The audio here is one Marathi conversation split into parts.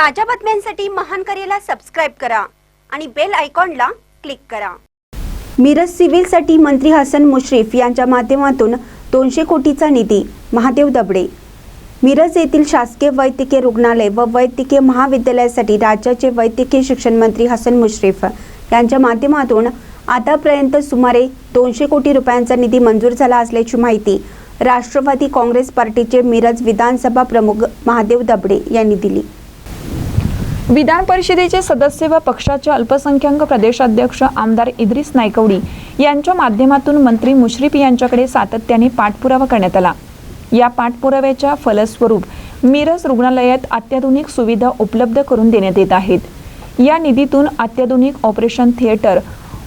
ताज्या बातम्यांसाठी महान करेला सबस्क्राईब करा आणि बेल आयकॉनला क्लिक करा. मिरज सिव्हिलसाठी मंत्री हसन मुश्रीफ यांच्या माध्यमातून दोनशे कोटीचा निधी महादेव दबडे. मिरज येथील शासकीय वैद्यकीय रुग्णालय व वैद्यकीय महाविद्यालयासाठी राज्याचे वैद्यकीय शिक्षण मंत्री हसन मुश्रीफ यांच्या माध्यमातून आतापर्यंत सुमारे दोनशे कोटी रुपयांचा निधी मंजूर झाला असल्याची माहिती राष्ट्रवादी काँग्रेस पार्टीचे मिरज विधानसभा प्रमुख महादेव दबडे यांनी दिली. विधान परिषदेचे सदस्य व पक्षाचे अल्पसंख्याक प्रदेशाध्यक्ष आमदार इद्रिस नायकवडी यांच्या माध्यमातून मंत्री मुश्रीफ यांच्याकडे सातत्याने पाठपुरावा करण्यात आला. या पाठपुराव्याच्या फलस्वरूप मिरज रुग्णालयात अत्याधुनिक सुविधा उपलब्ध करून देण्यात येत आहेत. या निधीतून अत्याधुनिक operation theatre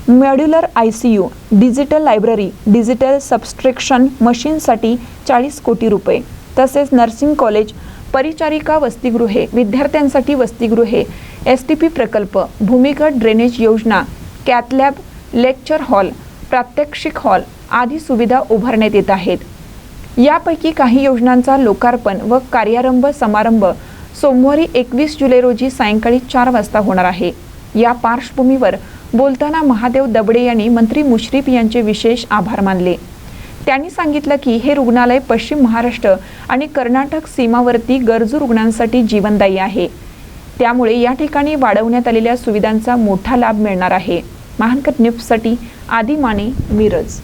modular I C U digital library digital subtraction मशीनसाठी चाळीस कोटी रुपये तसेच नर्सिंग कॉलेज परिचारिका वसतिगृहे विद्यार्थ्यांसाठी वसतिगृहे एस टी पी प्रकल्प भूमिगत ड्रेनेज योजना कॅथलॅब लेक्चर हॉल प्रात्यक्षिक हॉल आदी सुविधा उभारण्यात येत आहेत. यापैकी काही योजनांचा लोकार्पण व कार्यारंभ समारंभ सोमवारी एकवीस जुलै रोजी सायंकाळी चार वाजता होणार आहे. या पार्श्वभूमीवर बोलताना महादेव दबडे यांनी मंत्री मुश्रीफ यांचे विशेष आभार मानले. त्यांनी सांगितलं की हे रुग्णालय पश्चिम महाराष्ट्र आणि कर्नाटक सीमावर्ती गरजू रुग्णांसाठी जीवनदायी आहे. त्यामुळे या ठिकाणी वाढवण्यात आलेल्या सुविधांचा मोठा लाभ मिळणार आहे. महानकट न्यूजसाठी आदी माने मिरज.